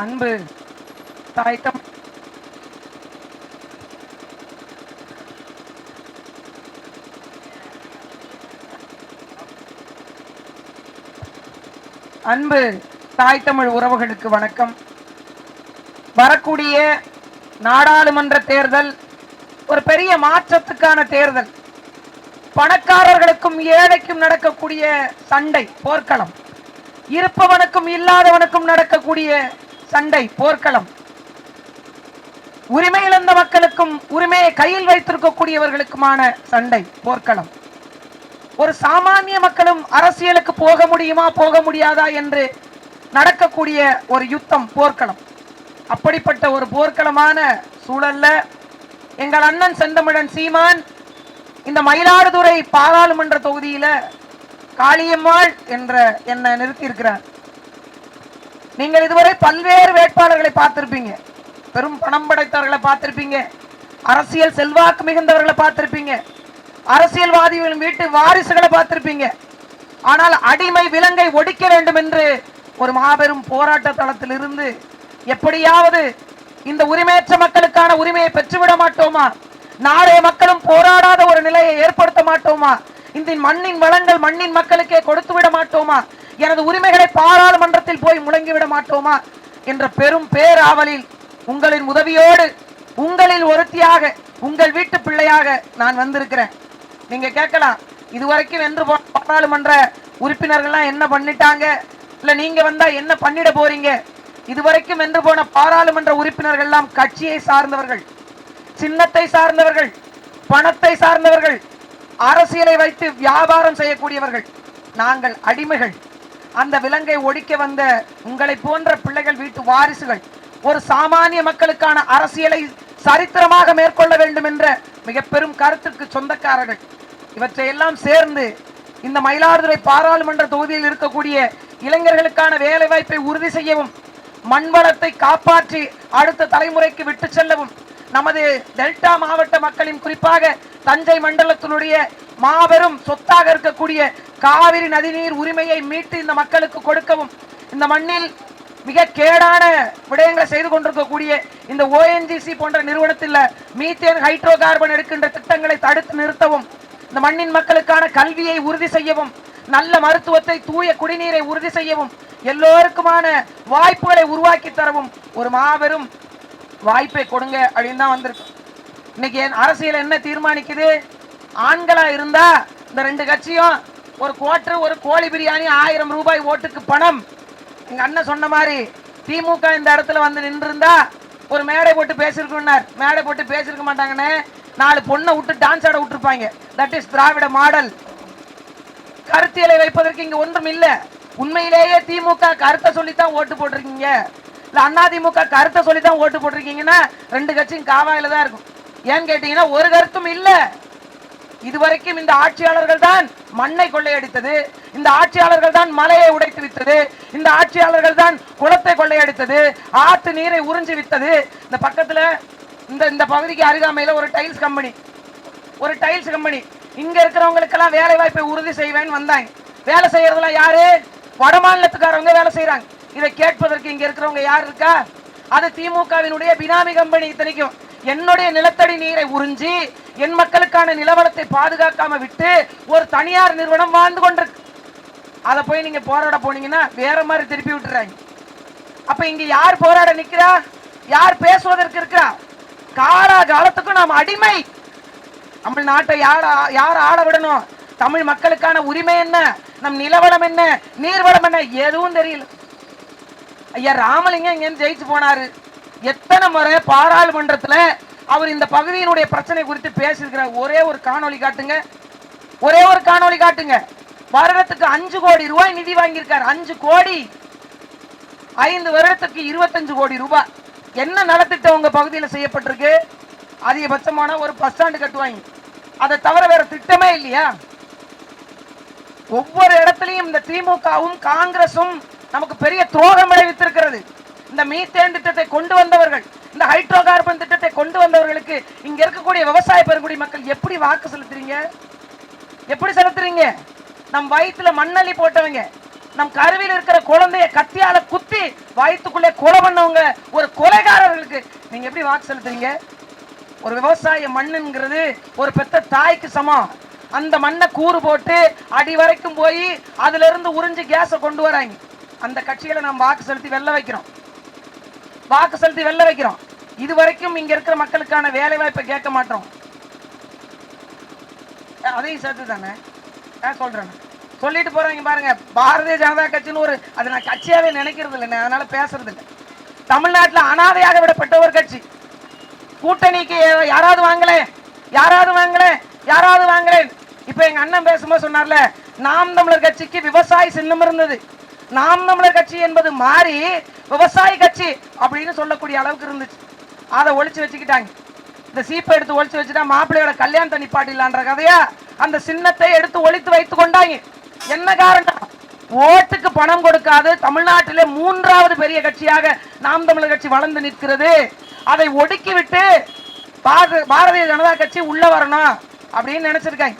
அன்பு தாய்த்தம் அன்பு தாய் தமிழ் உறவுகளுக்கு வணக்கம். வரக்கூடிய நாடாளுமன்ற தேர்தல் ஒரு பெரிய மாற்றத்துக்கான தேர்தல். பணக்காரர்களுக்கும் ஏழைக்கும் நடக்கக்கூடிய சண்டை போர்க்களம். இருப்பவனுக்கும் இல்லாதவனுக்கும் நடக்கக்கூடிய சண்டை போர்க்களம். உரிமை இழந்த மக்களுக்கும் உரிமையை கையில் வைத்திருக்கக்கூடியவர்களுக்குமான சண்டை போர்க்களம். ஒரு சாமானிய மக்களும் அரசியலுக்கு போக முடியுமா போக முடியாதா என்று நடக்கக்கூடிய ஒரு யுத்தம் போர்க்களம். அப்படிப்பட்ட ஒரு போர்க்களமான சூழல்ல எங்கள் அண்ணன் செந்தமிழன் சீமான் இந்த மயிலாடுதுறை பாராளுமன்ற தொகுதியில காளியம்மாள் என்ற என்னை நிறுத்தியிருக்கிறார். நீங்கள் இதுவரை பல்வேறு வேட்பாளர்களை பார்த்திருப்பீங்க. பெரும் பணம் படைத்தவர்களை பார்த்திருப்பீங்க. அரசியல் செல்வாக்கு மிகுந்தவர்களை பார்த்திருப்பீங்க. அரசியல்வாதிகளின் வீட்டு வாரிசுகளை பார்த்திருப்பீங்க. ஆனால் அடிமை விலங்கை ஒடிக்க வேண்டும் என்று ஒரு மாபெரும் போராட்ட தளத்தில் இருந்து எப்படியாவது இந்த உரிமையற்ற மக்களுக்கான உரிமையை பெற்றுவிட மாட்டோமா? நாளைய மக்களும் போராடாத ஒரு நிலையை ஏற்படுத்த மாட்டோமா? இந்த மண்ணின் வளங்கள் மண்ணின் மக்களுக்கே கொடுத்து விட மாட்டோமா? எனது உரிமைகளை பாராளுமன்றத்தில் போய் முழங்கிவிட மாட்டோமா? என்ற பெரும் பேராவலில் உங்களின் உதவியோடு உங்களில் ஒருத்தியாக உங்கள் வீட்டு பிள்ளையாக நான் வந்திருக்கிறேன். நீங்க கேட்கலாம் இதுவரைக்கும் வென்று பாராளுமன்ற உறுப்பினர்கள்லாம் என்ன பண்ணிட்டாங்க? இல்ல நீங்க வந்தா என்ன பண்ணிட போறீங்க? இதுவரைக்கும் வென்று போன பாராளுமன்ற உறுப்பினர்கள் எல்லாம் கட்சியை சார்ந்தவர்கள் சின்னத்தை சார்ந்தவர்கள் பணத்தை சார்ந்தவர்கள் அரசியலை வைத்து வியாபாரம் செய்யக்கூடியவர்கள் நாங்கள் அடிமைகள். அந்த விலங்கை ஒழிக்க வந்த உங்களை போன்ற பிள்ளைகள் வீட்டு வாரிசுகள் ஒரு சாமானிய மக்களுக்கான அரசியலை சரித்திரமாக மேற்கொள்ள வேண்டும் என்ற மிக பெரும் கருத்துக்கு சொந்தக்காரர்கள். இவற்றை எல்லாம் சேர்ந்து இந்த மயிலாடுதுறை பாராளுமன்ற தொகுதியில் இருக்கக்கூடிய இளைஞர்களுக்கான வேலை வாய்ப்பை உறுதி செய்யவும் மண்வளத்தை காப்பாற்றி அடுத்த தலைமுறைக்கு விட்டு செல்லவும் நமது டெல்டா மாவட்ட மக்களின் குறிப்பாக தஞ்சை மண்டலத்தினுடைய மாபெரும் சொத்தாக இருக்கக்கூடிய காவிரி நதிநீர் உரிமையை மீட்டு இந்த மக்களுக்கு கொடுக்கவும் இந்த மண்ணில் மிக கேடான விடயங்களை செய்து கொண்டிருக்கக்கூடிய இந்த ஓஎன்ஜிசி போன்ற நிறுவனத்தில் மீத்தேன் ஹைட்ரோ கார்பன் எடுக்கின்ற திட்டங்களை தடுத்து நிறுத்தவும் இந்த மண்ணின் மக்களுக்கான கல்வியை உறுதி செய்யவும் நல்ல மருத்துவத்தை தூய குடிநீரை உறுதி செய்யவும் எல்லோருக்குமான வாய்ப்புகளை உருவாக்கி தரவும் ஒரு மாபெரும் வாய்ப்பை கொடுங்க அப்படின்னு தான் வந்திருக்கு. இன்னைக்கு என் அரசியல் என்ன தீர்மானிக்குது? ஆண்களா இருந்தா இந்த ரெண்டு கட்சியும் ஒரு கோட்டர் ஒரு கோழி பிரியாணி ஆயிரம் ரூபாய் ஓட்டுக்கு பணம். எங்க அண்ணன் சொன்ன மாதிரி திமுக இந்த இடத்துல வந்து நின்றுருந்தா ஒரு மேடை போட்டு பேசியிருக்கோம்னார் மேடை போட்டு பேசியிருக்க மாட்டாங்கன்னு நாலு பொண்ணை விட்டு டான்ஸ் ஆட விட்டுருப்பாங்க. That is Dravida model. கருத்தியலை வைப்பதற்கு இங்க ஒன்றும் இல்ல. உண்மையிலேயே திமுக கருத்தை சொல்லித்தான் ஓட்டு போட்டிருக்கீங்க. இல்ல அண்ணா திமுக கருத்தை சொல்லித்தான் ஓட்டு போட்டிருக்கீங்கன்னா ரெண்டு கட்சியும் காவாயில தான் இருக்கும். ஏன்னு கேட்டீங்கன்னா ஒரு கருத்தும் இல்ல. இதுவரைக்கும் இந்த ஆட்சியாளர்கள் தான் மண்ணை கொள்ளையடித்தது. இந்த ஆட்சியாளர்கள் தான் மலையை உடைத்து வித்தது. இந்த ஆட்சியாளர்கள் தான் குளத்தை கொள்ளையடித்தது. ஆற்று நீரை உறிஞ்சி வித்தது. இந்த பக்கத்துல இந்த இந்த பகுதிக்கு அருகாமையில ஒரு டைல்ஸ் கம்பெனி ஒரு டைல்ஸ் கம்பெனி இங்க இருக்கிறவங்களுக்கெல்லாம் வேலை வாய்ப்பை உறுதி செய்வேன்னு வந்தாங்க. வேலை செய்யறதுலாம் யாரு? வட மாநிலத்துக்காரவங்க வேலை செய்யறாங்க இதை கேட்பதற்கு இங்க இருக்கிறவங்க யார் இருக்கா? அது திமுகவினுடைய பினாமி கம்பெனி இத்தனைக்கும். என்னுடைய நிலத்தடி நீரை உறிஞ்சி என் மக்களுக்கான நிலவரத்தை பாதுகாக்காம விட்டு ஒரு தனியார் நிறுவனம் வாழ்ந்து கொண்டிருக்கு அதை போய் நீங்க போராட போனீங்கன்னா வேற மாதிரி திருப்பி விட்டுறாங்க. அப்ப இங்க யார் போராட நிக்கிறா? யார் பேசுவதற்கு இருக்கிறா காலா காலத்துக்கும் நாம் அடிமை. தமிழ் நாட்டை யார் ஆ- யார் ஆட விடணும்? தமிழ் மக்களுக்கான உரிமை என்ன? நம் நிலவளம் என்ன? நீர்வளம் என்ன? எதுவும் தெரியல. ஐயா ராமலிங்கம் இங்கேருந்து ஜெயிச்சு போனாரு. எத்தனை முறை பாராளுமன்றத்துல அவர் இந்த பகுதியினுடைய பிரச்சனை குறித்து பேசியிருக்கிறார். ஒரே ஒரு காணொளி காட்டுங்க. ஒரே ஒரு காணொளி காட்டுங்க. வருடத்துக்கு அஞ்சு கோடி ரூபாய் நிதி வாங்கியிருக்கார். அஞ்சு கோடி. ஐந்து வருடத்துக்கு இருபத்தஞ்சு கோடி ரூபாய். என்ன நலத்திட்டம் உங்க பகுதியில் செய்யப்பட்டிருக்கு? அதிகபட்சமான ஒரு பஸ் ஸ்டாண்டு கட்டுவாங்க. அதை தவிர வேற திட்டமே இல்லையா? ஒவ்வொரு இடத்துலயும் இந்த திமுகவும் காங்கிரசும் நமக்கு பெரிய துரோகம் விளைவித்திருக்கிறது. இந்த மீத்தேன் திட்டத்தை கொண்டு வந்தவர்கள் இந்த ஹைட்ரோ கார்பன் திட்டத்தை கொண்டு வந்தவர்களுக்கு இங்க இருக்கக்கூடிய விவசாய பெருங்குடி மக்கள் எப்படி வாக்கு செலுத்துறீங்க? எப்படி செலுத்துறீங்க? நம் வயிற்றுல மண்ணள்ளி போட்டவங்க நம் கருவியில் இருக்கிற குழந்தைய கத்தியால குத்தி வயிற்றுக்குள்ளே கொலை பண்ணவங்க ஒரு கொலைகாரர்களுக்கு நீங்க எப்படி வாக்கு செலுத்துறீங்க? ஒரு விவசாய மண்ணுங்கிறது ஒரு பெத்த தாய்க்கு சமம். அந்த மண்ணை கூறு போட்டு அடி வரைக்கும் போய் அதுல இருந்து உறிஞ்சு கேஸை கொண்டு வராங்க. அந்த கட்சிகளை நம்ம வாக்கு செலுத்தி வெள்ள வைக்கிறோம். வாக்கு செலுத்தி வெள்ள வைக்கிறோம். இது வரைக்கும் இங்க இருக்கிற மக்களுக்கான வேலை வாய்ப்பை கேட்க மாட்டோம். அதையும் சேர்த்து தானே நான் சொல்றேன். சொல்லிட்டு போறாங்க பாருங்க பாரதிய ஜனதா கட்சின்னு ஒரு அதை நான் கட்சியாவே நினைக்கிறது இல்லை நான் அதனால பேசுறது இல்லை. தமிழ்நாட்டுல அனாதையாக விடப்பட்ட ஒரு கட்சி. கூட்டணிக்கு யாராவது வாங்கலே யாராவது வாங்கல யாராவது வாங்கல. இப்ப எங்க அண்ணன் பேசும்போது சொன்னார்ல நாம் தமிழர் கட்சிக்கு விவசாய சின்னம் இருந்தது. நாம் தமிழர் கட்சி என்பது மாறி விவசாய கட்சி அப்படின்னு சொல்லக்கூடிய அளவுக்கு இருந்துச்சு. அதை ஒழிச்சு வச்சுக்கிட்டாங்க. இந்த சீப்பை எடுத்து ஒழிச்சு வச்சுட்டா மாப்பிள்ளையோட கல்யாணத்தை நிப்பாட்டிடலான்ற கதையா? அந்த சின்னத்தை எடுத்து ஒழித்து வைத்து கொண்டாங்க. என்ன காரணம்? ஓட்டுக்கு பணம் கொடுக்காது. தமிழ்நாட்டிலே மூன்றாவது பெரிய கட்சியாக நாம் தமிழர் கட்சி வளர்ந்து நிற்கிறது. அதை ஒடுக்கி விட்டு பாரதிய ஜனதா கட்சி உள்ள வரணும் அப்படின்னு நினைச்சிருக்காங்க.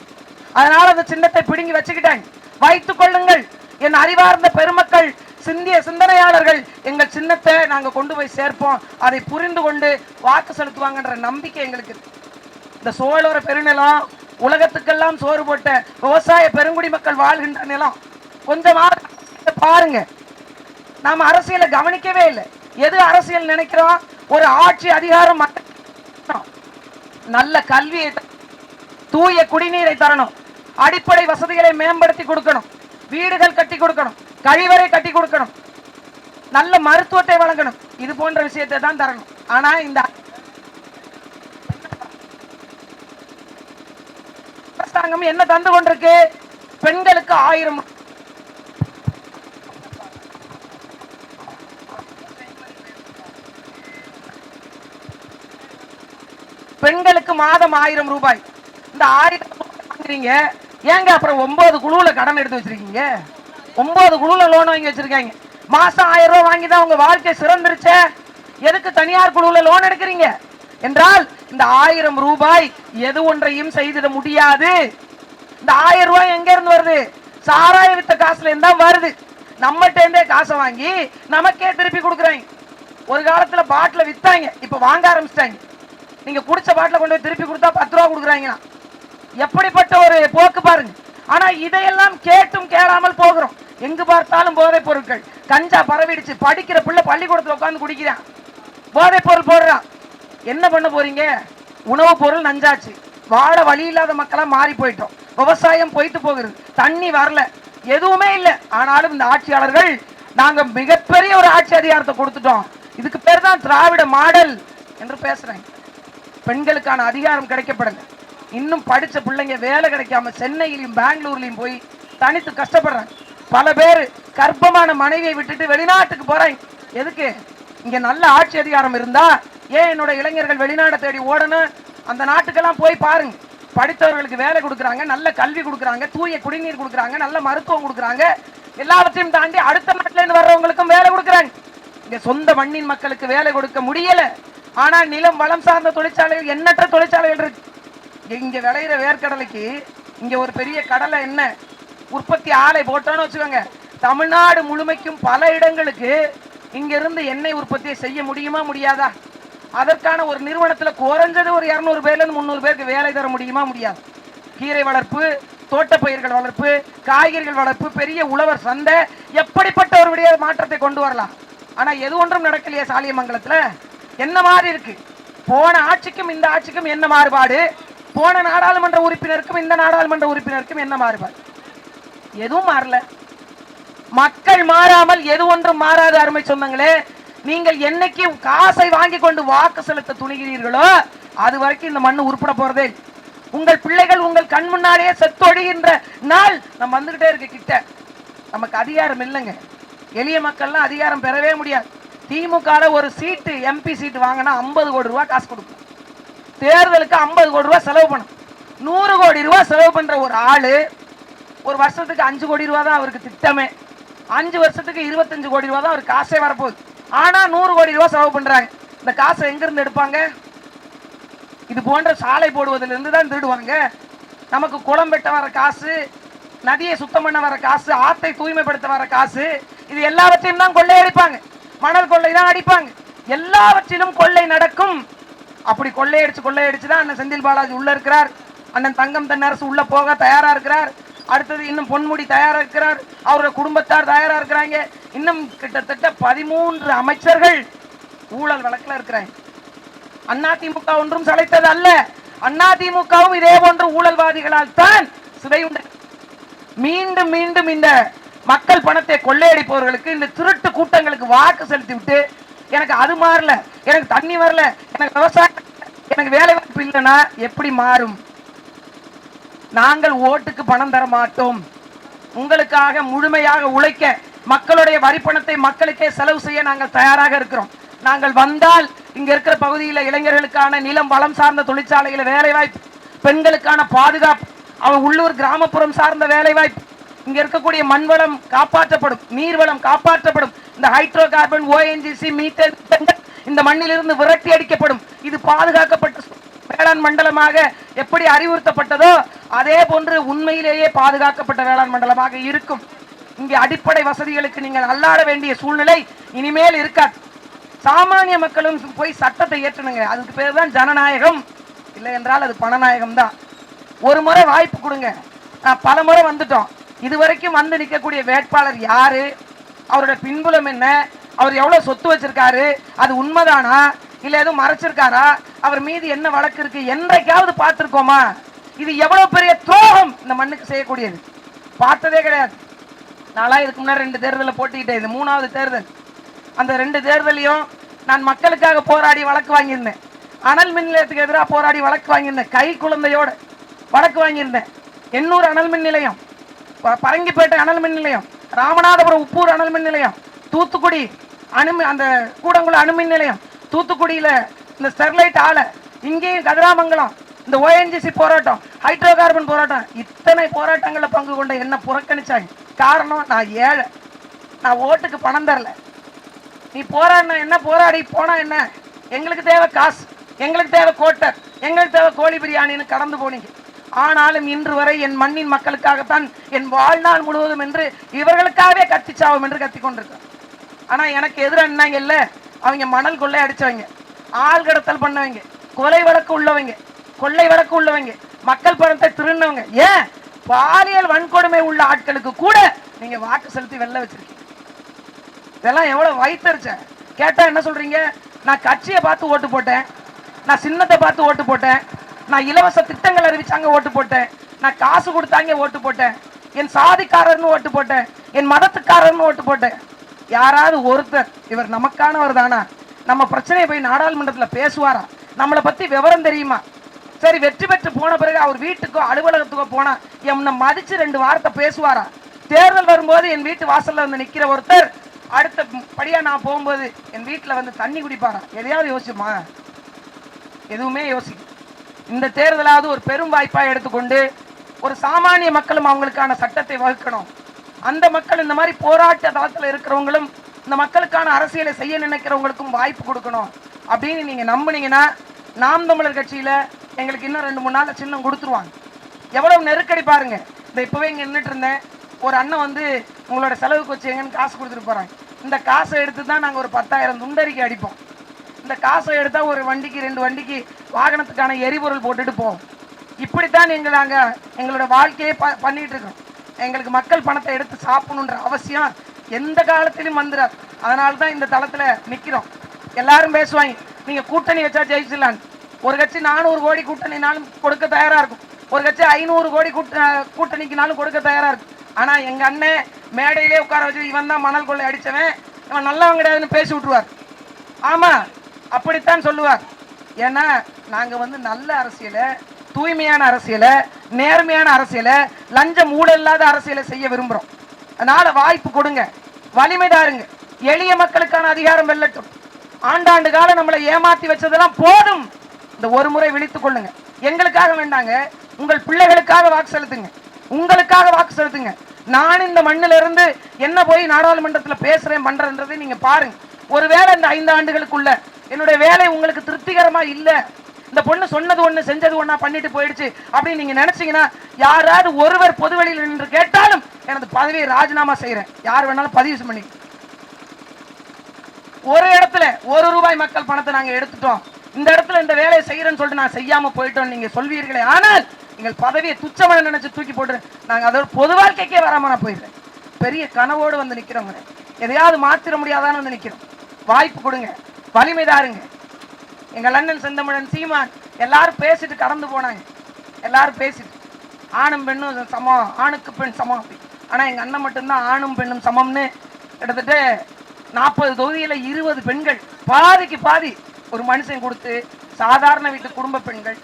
அதனால அந்த சின்னத்தை பிடுங்கி வச்சுக்கிட்டாங்க. வைத்துக் கொள்ளுங்கள். என் அறிவார்ந்த பெருமக்கள் சிந்திய சிந்தனையாளர்கள் எங்கள் சின்னத்தை நாங்க கொண்டு போய் சேர்ப்போம். அதை புரிந்து கொண்டு வாக்கு செலுத்துவாங்கன்ற நம்பிக்கை எங்களுக்கு. இந்த சோழோர பெருநிலம் உலகத்துக்கெல்லாம் சோறு போட்ட விவசாய பெருங்குடி மக்கள் வாழ்கின்ற நிலம். கொஞ்சமாக பாருங்க. நாம அரசியலை கவனிக்கவே இல்லை. எது அரசியல் நினைக்கிறோம்? ஒரு ஆட்சி அதிகாரம் நல்ல கல்வியை தூய குடிநீரை தரணும். அடிப்படை வசதிகளை மேம்படுத்தி கொடுக்கணும். வீடுகள் கட்டி கொடுக்கணும் கழிவறை கட்டி கொடுக்கணும் நல்ல மருத்துவத்தை வழங்கணும். இது போன்ற விஷயத்தை தான் தரணும். ஆனா இந்த அரசாங்கம் என்ன தந்து கொண்டிருக்கு? பெண்களுக்கு ஆயிரம் பெண்களுக்கு மாதம் ஆயிரம் ரூபாய். இந்த ஆயிரம் ரூபாய் வாங்குறீங்க ஏங்க அப்புறம் ஒன்பது குழுவுல கடன் எடுத்து வச்சிருக்கீங்க? ஒன்பது குழுவில் லோன் வாங்கி வச்சிருக்காங்க. மாசம் ஆயிரம் ரூபாய் வாங்கி தான் உங்க வாழ்க்கை சிறந்துருச்சே. எதுக்கு தனியார் குழுவில் லோன் எடுக்கிறீங்க? என்றால் இந்த ஆயிரம் ரூபாய் எது ஒன்றையும் செய்திட முடியாது. இந்த ஆயிரம் ரூபாய் எங்க இருந்து வருது? சாராய வித்த காசுல இருந்தா வருது. நம்மகிட்ட இருந்தே காசை வாங்கி நமக்கே திருப்பி கொடுக்குறாங்க. ஒரு காலத்துல பாட்டில வித்தாங்க இப்ப வாங்க ஆரம்பிச்சிட்டாங்க. நீங்க குடிச்ச பாட்டில கொண்டு போய் திருப்பி கொடுத்தா பத்து ரூபா கொடுக்குறாங்கன்னா எப்படிப்பட்ட ஒரு போக்கு பாருங்க. ஆனா இதையெல்லாம் கேட்டும் கேளாமல் போகிறோம். எங்கு பார்த்தாலும் போதைப் பொருட்கள். கஞ்சா பரவிடுச்சு. படிக்கிற பிள்ளை பள்ளிக்கூடத்துல உட்காந்து குடிக்கிறான். போதைப் பொருள் போடுறான். என்ன பண்ண போறீங்க? உணவுப் பொருள் நஞ்சாச்சு. வாழ வழி இல்லாத மக்களா மாறி போயிட்டோம். விவசாயம் போயிட்டு போகிறது தண்ணி வரல. எதுவுமே இல்லை. ஆனாலும் இந்த ஆட்சியாளர்கள் நாங்க மிகப்பெரிய ஒரு ஆட்சி அதிகாரத்தை கொடுத்துட்டோம். இதுக்கு பேர் தான் திராவிட மாடல் என்று பேசுகிறேன் பெண்களுக்கான அதிகாரம் கிடைக்கப்படுங்க இன்னும் படிச்ச பிள்ளைங்க வேலை கிடைக்காம சென்னையிலையும் பெங்களூர்லயும் போய் தனித்து கஷ்டப்படுறாங்க. பல பேர் கர்ப்பமான மனைவியை விட்டுட்டு வெளிநாட்டுக்கு போறாங்க. எதுக்கு? இங்க நல்ல ஆட்சி அதிகாரம் இருந்தா ஏன் என்னோட இளைஞர்கள் வெளிநாட்டை தேடி ஓடணும்? அந்த நாட்டுக்கெல்லாம் போய் பாருங்க. படித்தவர்களுக்கு வேலை கொடுக்குறாங்க நல்ல கல்வி கொடுக்குறாங்க தூய குடிநீர் கொடுக்குறாங்க நல்ல மருத்துவம் கொடுக்குறாங்க. எல்லாவற்றையும் தாண்டி அடுத்த நாட்டுல இருந்து வர்றவங்களுக்கும் வேலை கொடுக்குறாங்க. இங்க சொந்த மண்ணின் மக்களுக்கு வேலை கொடுக்க முடியல. ஆனா நிலம் வளம் சார்ந்த தொழிற்சாலைகள் எண்ணற்ற தொழிற்சாலைகள் இருக்கு. இங்க விளையிற வேர்க்கடலைக்கு இங்க ஒரு பெரிய கடலை என்ன? உற்பத்தி ஆலை போட்டோன்னு வச்சுக்கோங்க. தமிழ்நாடு முழுமைக்கும் பல இடங்களுக்கு இங்க இருந்து எண்ணெய் உற்பத்தியை செய்ய முடியுமா முடியாதா? அதற்கான ஒரு நிறுவனத்துல குறைஞ்சது ஒரு இருநூறு பேர்ல இருந்து முந்நூறு பேருக்கு வேலை தர முடியுமா முடியாது. கீரை வளர்ப்பு தோட்டப்பயிர்கள் வளர்ப்பு காய்கறிகள் வளர்ப்பு பெரிய உழவர் சந்தை எப்படிப்பட்ட ஒரு விடிய மாற்றத்தை கொண்டு வரலாம்? ஆனா எது ஒன்றும் நடக்கலையே சாலியமங்கலத்துல. என்ன மாதிரி இருக்கு? போன ஆட்சிக்கும் இந்த ஆட்சிக்கும் என்ன மாறுபாடு? போன நாடாளுமன்ற உறுப்பினருக்கும் இந்த நாடாளுமன்ற உறுப்பினருக்கும் என்ன மாறுபாடு? எதுவும் மாறல. மக்கள் மாறாமல் எது ஒன்றும் மாறாத அருமை சொந்தங்களே நீங்கள் என்னைக்கு காசை வாங்கி கொண்டு வாக்கு செலுத்த துணிகிறீர்களோ அது வரைக்கும் இந்த மண்ணு உருப்பிட போறதே உங்கள் பிள்ளைகள் உங்கள் கண் முன்னாலேயே செத்தொழிகின்ற நாள் நம்ம வந்துகிட்டே இருக்க கிட்ட. நமக்கு அதிகாரம் இல்லைங்க. எளிய மக்கள்லாம் அதிகாரம் பெறவே முடியாது. திமுக ஒரு சீட்டு எம்பி சீட்டு வாங்கினா ஐம்பது கோடி ரூபா காசு கொடுக்கும். தேர்தலுக்கு ஐம்பது கோடி ரூபா செலவு பண்ணும் நூறு கோடி ரூபா செலவு பண்ணுற ஒரு ஆள் ஒரு வருஷத்துக்கு அஞ்சு கோடி ரூபா தான் அவருக்கு திட்டமே. அஞ்சு வருஷத்துக்கு இருபத்தஞ்சு கோடி ரூபா தான் அவருக்கு காசே வரப்போகுது. ஆனால் நூறு கோடி ரூபா செலவு பண்ணுறாங்க இந்த காசை எங்கேருந்து எடுப்பாங்க? இது போன்ற சாலை போடுவதிலிருந்து தான் திருடுவாங்க. நமக்கு குளம் வெட்ட வர காசு நதியை சுத்தம் பண்ண வர காசு ஆத்தை தூய்மைப்படுத்த வர காசு இது எல்லாவற்றையும் தான் கொள்ளையடிப்பாங்க. மணல் கொள்ளை தான் அடிப்பாங்க. எல்லாவற்றிலும் கொள்ளை நடக்கும். அப்படி கொள்ளையடிச்சு கொள்ளையடிச்சு தான் அண்ணன் செந்தில் பாலாஜி உள்ள இருக்கிறார். அண்ணன் தங்கம் தென்னரசு உள்ள போக தயாரா இருக்கிறார். அடுத்தது இன்னும் பொன்முடி தயாரா இருக்கிறார். அவரோட குடும்பத்தார் தயாரா இருக்கிறாங்க. இன்னும் கிட்டத்தட்ட பதிமூன்று அமைச்சர்கள் ஊழல் வழக்குல இருக்கிறாங்க. அதிமுக ஒன்றும் சளைத்தது அல்ல. அதிமுகவும் இதே போன்ற ஊழல்வாதிகளால் தான் சிதை உண்டு. மீண்டும் மீண்டும் இந்த மக்கள் பணத்தை கொள்ளையடிப்பவர்களுக்கு இந்த திருட்டு கூட்டங்களுக்கு வாக்கு செலுத்தி விட்டு எனக்கு அது மாறல. எனக்கு தண்ணி வரல. எனக்கு விவசாயம் எனக்கு வேலை வாய்ப்பு இல்லைன்னா எப்படி மாறும்? நாங்கள் ஓட்டுக்கு பணம் தர மாட்டோம். உங்களுக்காக முழுமையாக உழைக்க மக்களுடைய வரி பணத்தை மக்களுக்கே செலவு செய்ய நாங்கள் தயாராக இருக்கிறோம். நாங்கள் வந்தால் இங்க இருக்கிற பகுதியில் இளைஞர்களுக்கான நிலம் வளம் சார்ந்த தொழிற்சாலையில வேலைவாய்ப்பு பெண்களுக்கான பாதுகாப்பு அவன் உள்ளூர் கிராமப்புறம் சார்ந்த வேலைவாய்ப்பு இங்க இருக்கக்கூடிய மண் வளம் காப்பாற்றப்படும் நீர் வளம் காப்பாற்றப்படும் இந்த ஹைட்ரோ கார்பன் ஓஎன்ஜிசி மீத்தேன் இந்த மண்ணிலிருந்து விரட்டி அடிக்கப்படும். இது பாதுகாக்கப்பட்ட வேளாண் மண்டலமாக எப்படி அறிவுறுத்தப்பட்டதோ அதே போன்று உண்மையிலேயே பாதுகாக்கப்பட்ட வேளாண் மண்டலமாக இருக்கும். இங்கே அடிப்படை வசதிகளுக்கு நீங்கள் அல்லாட வேண்டிய சூழ்நிலை இனிமேல் இருக்காது. சாமானிய மக்களும் போய் சட்டத்தை ஏற்றணுங்க. அதுக்கு பேர் தான் ஜனநாயகம். இல்லை என்றால் அது பணநாயகம் தான். ஒரு முறை வாய்ப்பு கொடுங்க. நான் பல முறை வந்துட்டோம். இதுவரைக்கும் வந்து நிற்கக்கூடிய வேட்பாளர் யாரு? அவரோட பின்புலம் என்ன? அவர் எவ்வளவு சொத்து வச்சிருக்காரு? அது உண்மைதானா? இல்ல எதுவும் மறைச்சிருக்காரா? அவர் மீது என்ன வழக்கு இருக்கு? என்றைக்காவது பார்த்திருக்கோமா? இது எவ்வளவு பெரிய துரோகம் இந்த மண்ணுக்கு செய்யக்கூடியது. பார்த்ததே கிடையாது. நான்லாம் இதுக்கு முன்னாடி ரெண்டு தேர்தலில் போட்டிக்கிட்டேன். இது மூணாவது தேர்தல். அந்த ரெண்டு தேர்தலையும் நான் மக்களுக்காக போராடி வழக்கு வாங்கியிருந்தேன். அனல் மின் நிலையத்துக்கு எதிராக போராடி வழக்கு வாங்கியிருந்தேன். கை குழந்தையோட வழக்கு வாங்கியிருந்தேன். எண்ணூர் அனல் மின் நிலையம். பரங்கிப்பேட்டை அனல் மின் நிலையம். ராமநாதபுரம் உப்பூர் அணுமின் நிலையம் தூத்துக்குடி அணுமி அந்த கூடங்குளம் அணுமின் நிலையம் தூத்துக்குடியில இந்த ஸ்டெர்லைட் ஆலை இங்கேயும் கதிராமங்கலம் இந்த ஓஎன்ஜிசி போராட்டம் ஹைட்ரோ கார்பன் போராட்டம் இத்தனை போராட்டங்களில் பங்கு கொண்ட என்ன புறக்கணிச்சாங்க காரணம் நான் ஏழை. நான் ஓட்டுக்கு பணம் தரல. நீ போராடின என்ன? போராடி போனால் என்ன? எங்களுக்கு தேவை காசு எங்களுக்கு தேவை கோட்டர் எங்களுக்கு தேவை கோழி பிரியாணின்னு கடந்து போனீங்க. ஆனாலும் இன்று வரை என் மண்ணின் மக்களுக்காகத்தான் என் வாழ்நாள் முழுவதும் என்று இவர்களுக்காகவே கத்தி சாவும் என்று கத்திக் கொண்டிருக்கேன் ஆனா எனக்கு எதிரானாங்க இல்ல? அவங்க மணல் கொள்ளை அடித்தவங்க ஆள் கடத்தல் பண்ணவங்க கொலை வழக்கு உள்ளவங்க கொள்ளை வழக்கு உள்ளவங்க மக்கள் பணத்தை திருடினவங்க. ஏன்? பாலியல் வன்கொடுமை உள்ள ஆட்களுக்கு கூட நீங்க வாக்கு செலுத்தி வெளில வச்சிருக்கீங்க. இதெல்லாம் எவ்வளவு வயிற்றுச்ச கேட்டா என்ன சொல்றீங்க? நான் கட்சியை பார்த்து ஓட்டு போட்டேன். நான் சின்னத்தை பார்த்து ஓட்டு போட்டேன். நான் இலவச திட்டங்கள் அறிவிச்சாங்க ஓட்டு போட்டேன். நான் காசு கொடுத்தாங்க ஓட்டு போட்டேன். என் சாதிக்காரர்னு ஓட்டு போட்டேன். என் மதத்துக்காரர்னு ஓட்டு போட்டேன். யாராவது ஒருத்தர் இவர் நமக்கானவர் தானா? நம்ம பிரச்சனையை போய் நாடாளுமன்றத்தில் பேசுவாரா? நம்மளை பற்றி விவரம் தெரியுமா? சரி வெற்றி பெற்று போன பிறகு அவர் வீட்டுக்கோ அலுவலகத்துக்கோ போனால் என்னை மதித்து ரெண்டு வார்த்தை பேசுவாரா? தேர்தல் வரும்போது என் வீட்டு வாசல்ல வந்து நிற்கிற ஒருத்தர் அடுத்த படியாக நான் போகும்போது என் வீட்டில் வந்து தண்ணி குடிப்பாரா? எதையாவது யோசிச்சுமா? எதுவுமே யோசிக்கும் இந்த தேர்தலாவது ஒரு பெரும் வாய்ப்பாக எடுத்துக்கொண்டு ஒரு சாமானிய மக்களும் அவங்களுக்கான சட்டத்தை வகுக்கணும். அந்த மக்கள் இந்த மாதிரி போராட்ட தளத்தில் இருக்கிறவங்களும் இந்த மக்களுக்கான அரசியலை செய்ய நினைக்கிறவங்களுக்கும் வாய்ப்பு கொடுக்கணும் அப்படின்னு நீங்கள் நம்புனீங்கன்னா நாம் தமிழர் கட்சியில் எங்களுக்கு இன்னும் ரெண்டு மூணு நாளில் சின்னம் கொடுத்துருவாங்க. எவ்வளவு நெருக்கடி பாருங்க. இந்த இப்போவே இங்கே நின்றுட்டு இருந்தேன். ஒரு அண்ணன் வந்து உங்களோட செலவுக்கு வச்சு எங்கன்னு காசு கொடுத்துட்டு போகிறாங்க இந்த காசை எடுத்து தான் நாங்கள் ஒரு பத்தாயிரம் துண்டறிக்கை அடிப்போம். இந்த காசை எடுத்தால் ஒரு வண்டிக்கு ரெண்டு வண்டிக்கு வாகனத்துக்கான எரிபொருள் போட்டுட்டு போவோம். இப்படித்தான் எங்கள் நாங்கள் எங்களோட வாழ்க்கையை ப- பண்ணிகிட்டு இருக்கோம். எங்களுக்கு மக்கள் பணத்தை எடுத்து சாப்பிடணுன்ற அவசியம் எந்த காலத்திலும் வந்துடாது அதனால தான் இந்த தளத்தில் நிற்கிறோம் எல்லாரும் பேசுவாங்க நீங்கள் கூட்டணி வச்சா ஜெயிச்சிடலான்னு ஒரு கட்சி நானூறு கோடி கூட்டணினாலும் கொடுக்க தயாராக இருக்கும். ஒரு கட்சி ஐநூறு கோடி கூட்ட கூட்டணிக்குனாலும் கொடுக்க தயாராக இருக்கும். ஆனால் எங்க அண்ணன் மேடையிலே உட்கார வச்சு இவன் தான் மணல் கொள்ளை அடிச்சவன். இவன் நல்லவன் கிடையாதுன்னு பேசி விட்ருவார் ஆமா அப்படித்தான் சொல்லுவார். ஏன்னா நாங்க வந்து நல்ல அரசியலை தூய்மையான அரசியலை நேர்மையான அரசியலை லஞ்சம் ஊழல் இல்லாத அரசியலை செய்ய விரும்புறோம். அதனால வாய்ப்பு கொடுங்க. வலிமை தாருங்க. எளிய மக்களுக்கான அதிகாரம் வெல்லட்டும். ஆண்டாண்டு காலம் நம்மளை ஏமாத்தி வச்சதெல்லாம் போதும். இந்த ஒரு முறை விழித்துக் கொள்ளுங்க. எங்களுக்காக வேண்டாங்க. உங்கள் பிள்ளைகளுக்காக வாக்கு செலுத்துங்க. உங்களுக்காக வாக்கு செலுத்துங்க. நான் இந்த மண்ணிலிருந்து என்ன போய் நாடாளுமன்றத்துல பேசுறேன் பண்ணுறதுன்றதை நீங்க பாருங்க. ஒருவேளை இந்த ஐந்து ஆண்டுகளுக்குள்ள என்னுடைய வேலை உங்களுக்கு திருப்திகரமா இல்ல. இந்த பொண்ணு சொன்னது ஒண்ணு செஞ்சது ஒண்ணா பண்ணிட்டு போயிடுச்சு அப்படின்னு நீங்க நினைச்சீங்கன்னா யாராவது ஒருவர் பொதுவெளியில் நின்று கேட்டாலும் எனது பதவியை ராஜினாமா செய்யறேன் யார் வேணாலும் பதிவு பண்ணி. ஒரு இடத்துல ஒரு ரூபாய் மக்கள் பணத்தை நாங்க எடுத்துட்டோம். இந்த இடத்துல இந்த வேலையை செய்யறேன்னு சொல்லிட்டு நான் செய்யாம போயிட்டோம் நீங்க சொல்வீர்களே. ஆனால் எங்கள் பதவியை துச்சமான நினைச்சு தூக்கி போட்டு நாங்க அதோட பொது வாழ்க்கைக்கே வராம நான் போயிடுறேன். பெரிய கனவோடு வந்து நிக்கிறோங்க எதையாவது மாத்திர முடியாதான்னு வந்து நிக்கிறோம். வாய்ப்பு கொடுங்க. வலிமை தாருங்க எங்கள் அண்ணன் செந்தமிழன் சீமான் எல்லாரும் பேசிட்டு கடந்து போனாங்க. எல்லாரும் பேசிட்டு. ஆணும் பெண்ணும் சமம். ஆணுக்கு பெண் சமம் அப்படி. ஆனால் எங்கள் அண்ணன் மட்டும்தான் ஆணும் பெண்ணும் சமம்னு கிட்டத்தட்ட நாற்பது தொகுதியில் இருபது பெண்கள் பாதிக்கு பாதி ஒரு மனுஷன் கொடுத்து சாதாரண வீட்டு குடும்ப பெண்கள்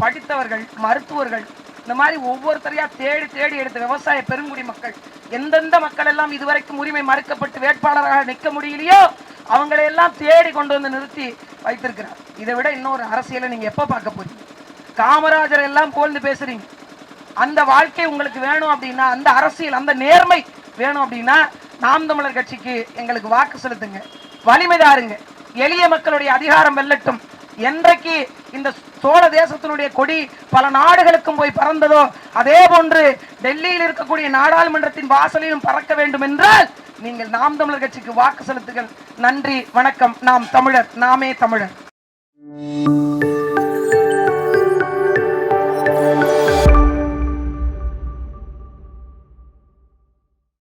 படித்தவர்கள் மருத்துவர்கள் இந்த மாதிரி ஒவ்வொருத்தரையா தேடி தேடி எடுத்த விவசாய பெருங்குடி மக்கள் எந்தெந்த மக்கள் எல்லாம் இதுவரைக்கும் உரிமை மறுக்கப்பட்டு வேட்பாளராக நிற்க முடியலையோ அவங்களை எல்லாம் தேடி கொண்டு வந்து நிறுத்தி வைத்திருக்கிறார். இதை விட இன்னொரு அரசியலை நீங்க எப்ப பார்க்க போறீங்க? காமராஜர் எல்லாம் புகழ்ந்து பேசுறீங்க. அந்த வாழ்க்கை உங்களுக்கு வேணும் அப்படின்னா அந்த அரசியல் அந்த நேர்மை வேணும் அப்படின்னா நாம் தமிழர் கட்சிக்கு எங்களுக்கு வாக்கு செலுத்துங்க. வலிமை தாருங்க. எளிய மக்களுடைய அதிகாரம் வெல்லட்டும். என்றைக்கு இந்த சோழ தேசத்தினுடைய கொடி பல நாடுகளுக்கும் போய் பறந்ததோ அதே போன்று டெல்லியில் இருக்கக்கூடிய நாடாளுமன்றத்தின் வாசலிலும் பறக்க வேண்டும் என்றால் நீங்கள் நாம் தமிழர் கட்சிக்கு வாக்கு செலுத்துங்கள். நன்றி வணக்கம். நாம் தமிழர் நாமே தமிழர்.